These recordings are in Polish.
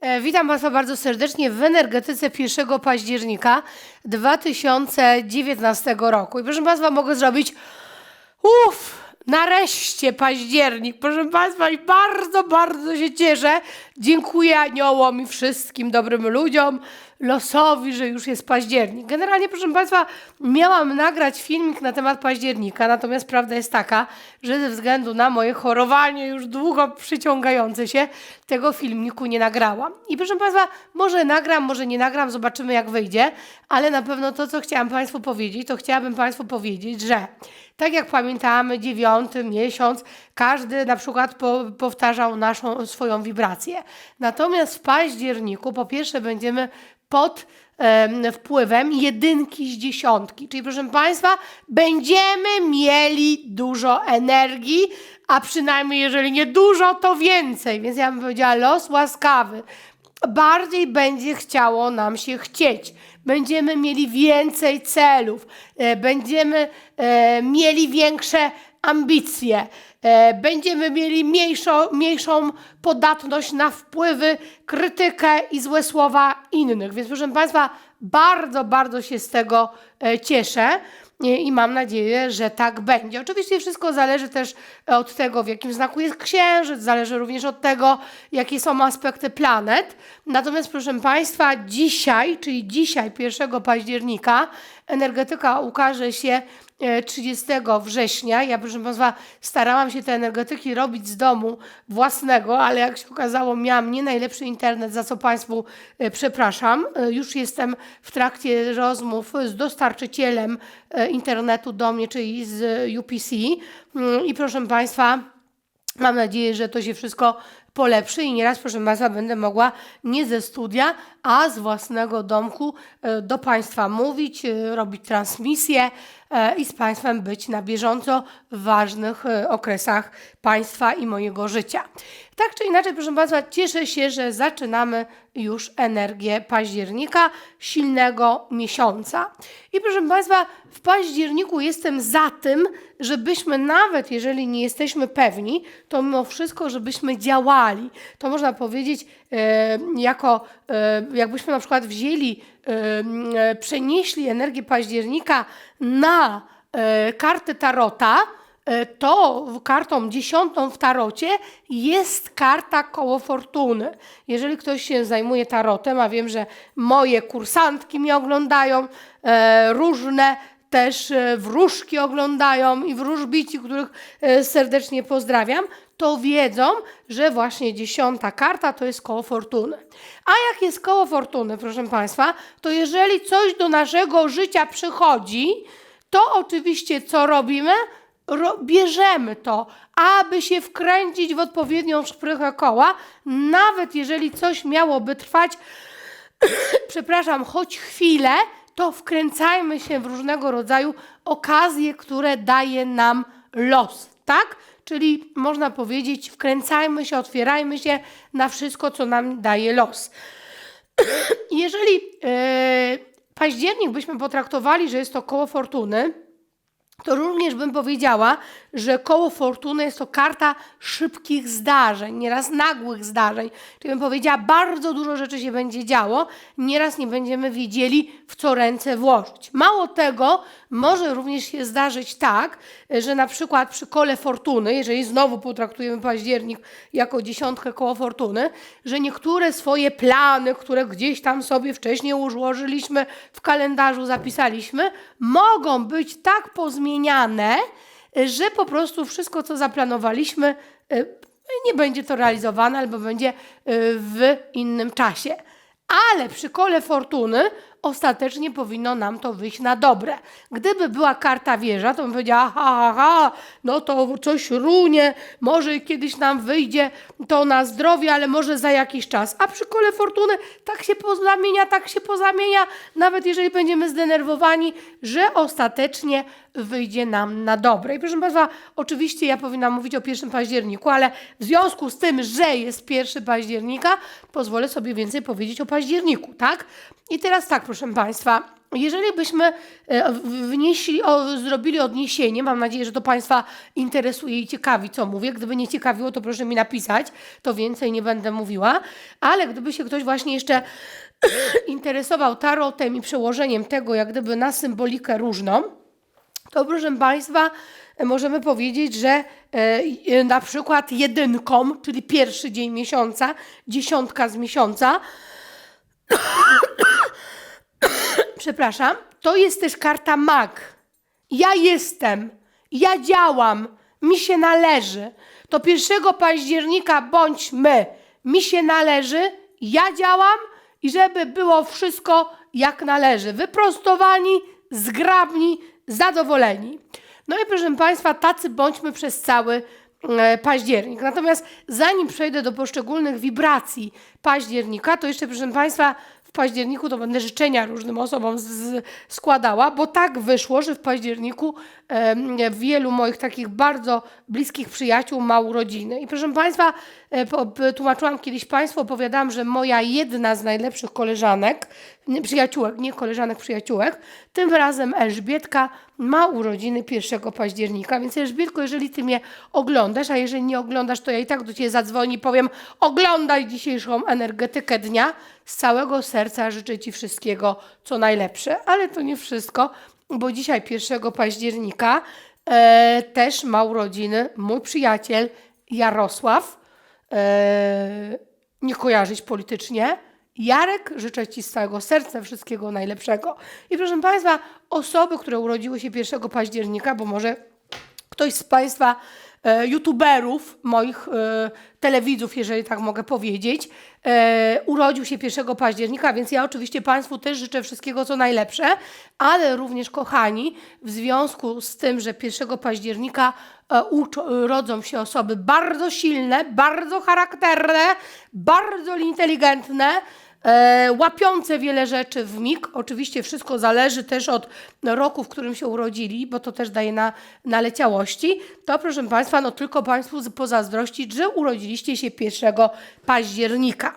E, Witam Państwa bardzo serdecznie w energetyce 1 października 2019 roku. I proszę Państwa, mogę zrobić uff, nareszcie październik. Proszę Państwa, i bardzo, bardzo się cieszę. Dziękuję aniołom i wszystkim dobrym ludziom, losowi, że już jest październik. Generalnie, proszę Państwa, miałam nagrać filmik na temat października, natomiast prawda jest taka, że ze względu na moje chorowanie już długo przyciągające się, tego filmiku nie nagrałam. I proszę Państwa, może nagram, może nie nagram, zobaczymy jak wyjdzie, ale na pewno to, co chciałam Państwu powiedzieć, to chciałabym Państwu powiedzieć, że tak jak pamiętamy, dziewiąty miesiąc, każdy na przykład po, powtarzał naszą swoją wibrację. Natomiast w październiku po pierwsze będziemy pod em, wpływem jedynki z dziesiątki. Czyli proszę Państwa, będziemy mieli dużo energii, a przynajmniej jeżeli nie dużo, to więcej. Więc ja bym powiedziała los łaskawy. Bardziej będzie chciało nam się chcieć. Będziemy mieli więcej celów, e, będziemy e, mieli większe ambicje, e, będziemy mieli mniejszą, mniejszą podatność na wpływy, krytykę i złe słowa innych. Więc proszę Państwa, bardzo, bardzo się z tego e, cieszę i i mam nadzieję, że tak będzie. Oczywiście wszystko zależy też od tego, w jakim znaku jest księżyc, zależy również od tego, jakie są aspekty planet. Natomiast, proszę Państwa, dzisiaj, czyli dzisiaj, 1 października, energetyka ukaże się e, 30 września. Ja, proszę Państwa, starałam się te energetyki robić z domu własnego, ale jak się okazało, miałam nie najlepszy internet, za co Państwu e, przepraszam. E, Już jestem w trakcie rozmów z dostarczycielem e, internetu do mnie, czyli z UPC. Mm, I proszę Państwa, Mam nadzieję, że to się wszystko polepszy i nieraz, proszę Państwa, będę mogła nie ze studia, a z własnego domku e, do Państwa mówić, e, robić transmisje e, i z Państwem być na bieżąco w ważnych okresach Państwa i mojego życia. Tak czy inaczej, proszę Państwa, cieszę się, że zaczynamy już energię października, silnego miesiąca. I proszę Państwa, w październiku jestem za tym, żebyśmy nawet jeżeli nie jesteśmy pewni, to mimo wszystko, żebyśmy działali. To można powiedzieć jako, jakbyśmy na przykład wzięli, e, przenieśli energię października na e, kartę tarota, e, to kartą dziesiątą w tarocie jest karta koło fortuny. Jeżeli ktoś się zajmuje tarotem, a wiem, że moje kursantki mnie oglądają, różne też wróżki oglądają i wróżbici, których serdecznie pozdrawiam, to wiedzą, że właśnie dziesiąta karta to jest koło fortuny. A jak jest koło fortuny, proszę Państwa, to jeżeli coś do naszego życia przychodzi, to oczywiście co robimy? Ro- bierzemy to, aby się wkręcić w odpowiednią szprychę koła, nawet jeżeli coś miałoby trwać przepraszam, choć chwilę, to wkręcajmy się w różnego rodzaju okazje, które daje nam los, tak? Czyli można powiedzieć, wkręcajmy się, otwierajmy się na wszystko, co nam daje los. Jeżeli e, październik byśmy potraktowali, że jest to koło fortuny, to również bym powiedziała, że koło fortuny jest to karta szybkich zdarzeń, nieraz nagłych zdarzeń. Czyli bym powiedziała, bardzo dużo rzeczy się będzie działo, nieraz nie będziemy wiedzieli, w co ręce włożyć. Mało tego, może również się zdarzyć tak, że na przykład przy kole fortuny, jeżeli znowu potraktujemy październik jako dziesiątkę koło fortuny, że niektóre swoje plany, które gdzieś tam sobie wcześniej ułożyliśmy, w kalendarzu zapisaliśmy, mogą być tak pozmieniane, że po prostu wszystko, co zaplanowaliśmy, y, nie będzie to realizowane albo będzie y, w innym czasie. Ale przy kole fortuny ostatecznie powinno nam to wyjść na dobre. Gdyby była karta wieża, to bym powiedziała, ha, ha, ha, no to coś runie, może kiedyś nam wyjdzie to na zdrowie, ale może za jakiś czas. A przy kole fortuny tak się pozamienia, tak się pozamienia, nawet jeżeli będziemy zdenerwowani, że ostatecznie wyjdzie nam na dobre. I proszę Państwa, oczywiście ja powinnam mówić o 1 październiku, ale w związku z tym, że jest 1 października, pozwolę sobie więcej powiedzieć o październiku, tak? I teraz tak, proszę Państwa, jeżeli byśmy e, wnieśli, o, zrobili odniesienie, mam nadzieję, że to Państwa interesuje i ciekawi, co mówię. Gdyby nie ciekawiło, to proszę mi napisać, to więcej nie będę mówiła. Ale gdyby się ktoś właśnie jeszcze interesował tarotem i przełożeniem tego, jak gdyby na symbolikę różną, to proszę Państwa, e, możemy powiedzieć, że e, e, na przykład jedynką, czyli pierwszy dzień miesiąca, dziesiątka z miesiąca, przepraszam, to jest też karta mag. Ja jestem, ja działam, mi się należy. To 1 października bądź my, mi się należy, ja działam i żeby było wszystko jak należy. Wyprostowani, zgrabni, zadowoleni. No i proszę Państwa, tacy bądźmy przez cały e, październik. Natomiast zanim przejdę do poszczególnych wibracji października, to jeszcze proszę Państwa, w październiku to będę życzenia różnym osobom z, z, składała, bo tak wyszło, że w październiku em, wielu moich takich bardzo bliskich przyjaciół ma urodziny. I proszę Państwa, e, tłumaczyłam kiedyś Państwu, opowiadałam, że moja jedna z najlepszych koleżanek, przyjaciółek, nie koleżanek, przyjaciółek, tym razem Elżbietka ma urodziny 1 października, więc Elżbietko, jeżeli Ty mnie oglądasz, a jeżeli nie oglądasz, to ja i tak do Ciebie zadzwonię i powiem oglądaj dzisiejszą energetykę dnia. Z całego serca życzę Ci wszystkiego, co najlepsze, ale to nie wszystko, bo dzisiaj 1 października e, też ma urodziny mój przyjaciel Jarosław. E, nie kojarzyć politycznie. Jarek, życzę Ci z całego serca wszystkiego najlepszego. I proszę Państwa, osoby, które urodziły się 1 października, bo może ktoś z Państwa e, youtuberów, moich e, telewidzów, jeżeli tak mogę powiedzieć, e, urodził się 1 października, więc ja oczywiście Państwu też życzę wszystkiego co najlepsze, ale również kochani, w związku z tym, że 1 października rodzą się osoby bardzo silne, bardzo charakterne, bardzo inteligentne, e, łapiące wiele rzeczy w mig. Oczywiście wszystko zależy też od roku, w którym się urodzili, bo to też daje na naleciałości. To proszę Państwa, no tylko Państwu pozazdrościć, że urodziliście się 1 października.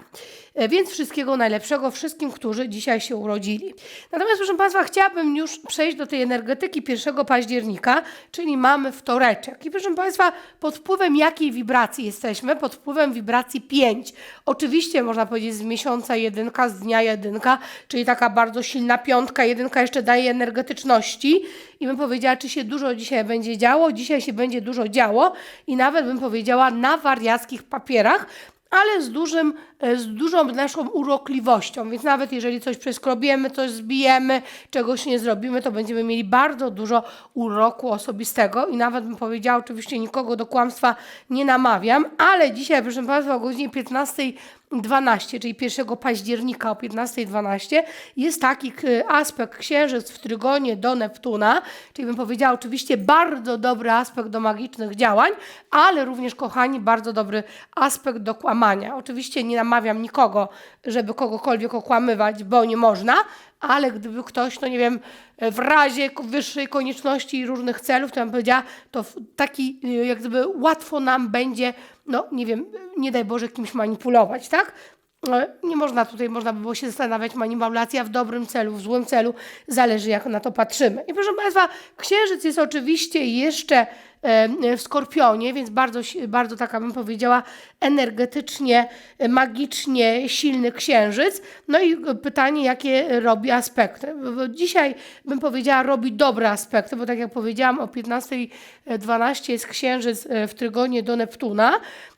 E, Więc wszystkiego najlepszego wszystkim, którzy dzisiaj się urodzili. Natomiast, proszę Państwa, chciałabym już przejść do tej energetyki 1 października, czyli mamy wtoreczek. I proszę Państwa, pod wpływem jakiej wibracji jesteśmy? Pod wpływem wibracji 5. Oczywiście można powiedzieć z miesiąca jedynka, z dnia jedynka, czyli taka bardzo silna piątka. Jedynka jeszcze daje energetyczności. I bym powiedziała, czy się dużo dzisiaj będzie działo? Dzisiaj się będzie dużo działo i nawet bym powiedziała na wariackich papierach, ale z, dużym, e, z dużą naszą urokliwością. Więc nawet jeżeli coś przeskrobiemy, coś zbijemy, czegoś nie zrobimy, to będziemy mieli bardzo dużo uroku osobistego i nawet bym powiedziała, oczywiście nikogo do kłamstwa nie namawiam, ale dzisiaj, proszę Państwa, o godzinie 15.12, czyli 1 października o 15.12 jest taki aspekt księżyc w trygonie do Neptuna, czyli bym powiedziała oczywiście bardzo dobry aspekt do magicznych działań, ale również, kochani, bardzo dobry aspekt do kłamania. Oczywiście nie namawiam nikogo, żeby kogokolwiek okłamywać, bo nie można, ale gdyby ktoś, no nie wiem, w razie wyższej konieczności i różnych celów, to ja bym powiedziała, to taki, y, jak gdyby łatwo nam będzie, no nie wiem, nie daj Boże kimś manipulować, tak? E, Nie można tutaj, można by było się zastanawiać, manipulacja w dobrym celu, w złym celu, zależy jak na to patrzymy. I proszę Państwa, księżyc jest oczywiście jeszcze w Skorpionie, więc bardzo, bardzo taka bym powiedziała energetycznie, e, magicznie silny księżyc. No i e, pytanie, jakie robi aspekty. Dzisiaj bym powiedziała, robi dobre aspekty, bo tak jak powiedziałam, o 15.12 jest księżyc e, w trygonie do Neptuna.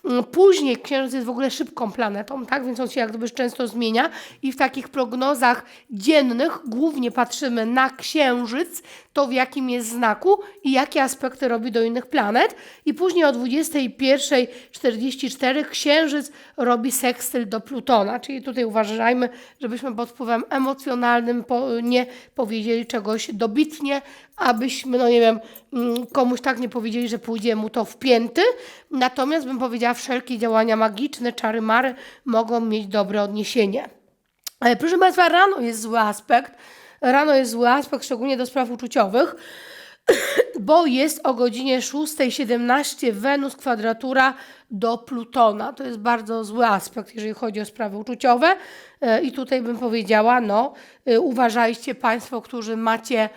Mm, Później księżyc jest w ogóle szybką planetą, tak? Więc on się jak gdyby często zmienia i w takich prognozach dziennych głównie patrzymy na księżyc, to w jakim jest znaku i jakie aspekty robi do innych planet. I później o 21.44 księżyc robi sekstyl do Plutona, czyli tutaj uważajmy, żebyśmy pod wpływem emocjonalnym nie powiedzieli czegoś dobitnie, abyśmy, no nie wiem, mm, komuś tak nie powiedzieli, że pójdzie mu to w pięty. Natomiast bym powiedziała, wszelkie działania magiczne, czary mary mogą mieć dobre odniesienie. E, Proszę Państwa, rano jest zły aspekt. Rano jest zły aspekt, szczególnie do spraw uczuciowych. bo jest o godzinie 6.17 Wenus kwadratura do Plutona. To jest bardzo zły aspekt, jeżeli chodzi o sprawy uczuciowe. E, I tutaj bym powiedziała, no, e, uważajcie Państwo, którzy macie,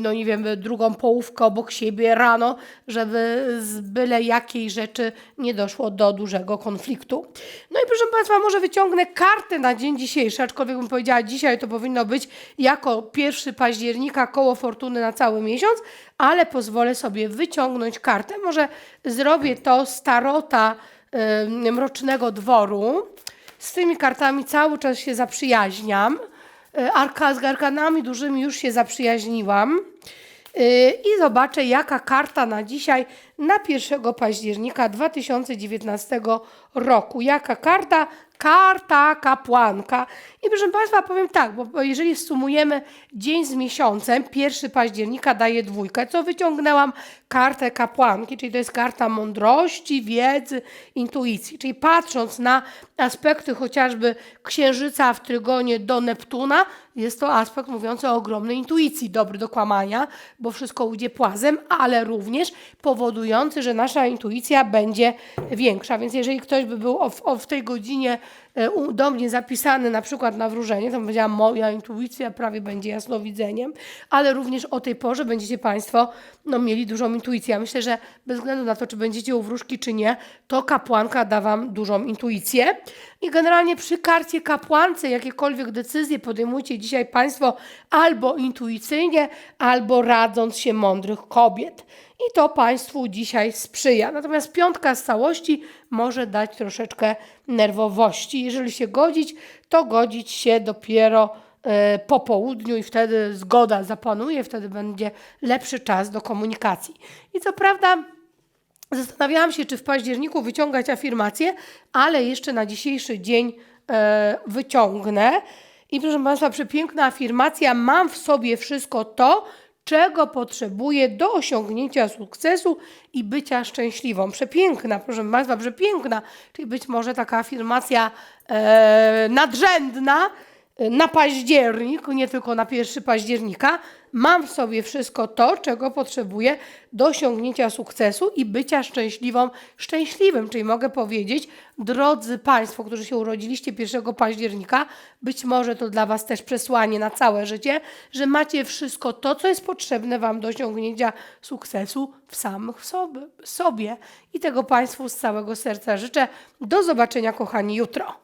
no nie wiem, drugą połówkę obok siebie rano, żeby z byle jakiej rzeczy nie doszło do dużego konfliktu. No i proszę Państwa, może wyciągnę kartę na dzień dzisiejszy, aczkolwiek bym powiedziała, dzisiaj to powinno być jako 1 października koło fortuny na cały miesiąc, ale pozwolę sobie wyciągnąć kartę. Może zrobię to z tarota y, Mrocznego Dworu. Z tymi kartami cały czas się zaprzyjaźniam. Y, Arka, z arkanami dużymi już się zaprzyjaźniłam. Y, I zobaczę, jaka karta na dzisiaj, na 1 października 2019 roku. Jaka karta? Karta kapłanka. I proszę Państwa, powiem tak, bo jeżeli sumujemy dzień z miesiącem, 1 października daje dwójkę, co wyciągnęłam kartę kapłanki, czyli to jest karta mądrości, wiedzy, intuicji. Czyli patrząc na aspekty chociażby księżyca w trygonie do Neptuna, jest to aspekt mówiący o ogromnej intuicji, dobry do kłamania, bo wszystko ujdzie płazem, ale również powodujący, że nasza intuicja będzie większa. Więc jeżeli ktoś by był w- w tej godzinie do mnie zapisany na przykład na wróżenie, to powiedziała, moja intuicja prawie będzie jasnowidzeniem, ale również o tej porze będziecie Państwo no, mieli dużą intuicję. Ja myślę, że bez względu na to, czy będziecie u wróżki, czy nie, to kapłanka da Wam dużą intuicję. I generalnie przy karcie kapłance jakiekolwiek decyzje podejmujcie dzisiaj Państwo albo intuicyjnie, albo radząc się mądrych kobiet. I to Państwu dzisiaj sprzyja. Natomiast piątka z całości może dać troszeczkę nerwowości. Jeżeli się godzić, to godzić się dopiero e, po południu i wtedy zgoda zapanuje, wtedy będzie lepszy czas do komunikacji. I co prawda Zastanawiałam się, czy w październiku wyciągać afirmację, ale jeszcze na dzisiejszy dzień e, wyciągnę. I proszę Państwa, przepiękna afirmacja: Mam w sobie wszystko to, czego potrzebuję do osiągnięcia sukcesu i bycia szczęśliwą. Przepiękna, proszę Państwa, przepiękna. Czyli być może taka afirmacja e, nadrzędna e, na październik, nie tylko na 1 października, mam w sobie wszystko to, czego potrzebuję do osiągnięcia sukcesu i bycia szczęśliwą, szczęśliwym. Czyli mogę powiedzieć, drodzy Państwo, którzy się urodziliście 1 października, być może to dla Was też przesłanie na całe życie, że macie wszystko to, co jest potrzebne Wam do osiągnięcia sukcesu w samych sobie. I tego Państwu z całego serca życzę. Do zobaczenia, kochani, jutro.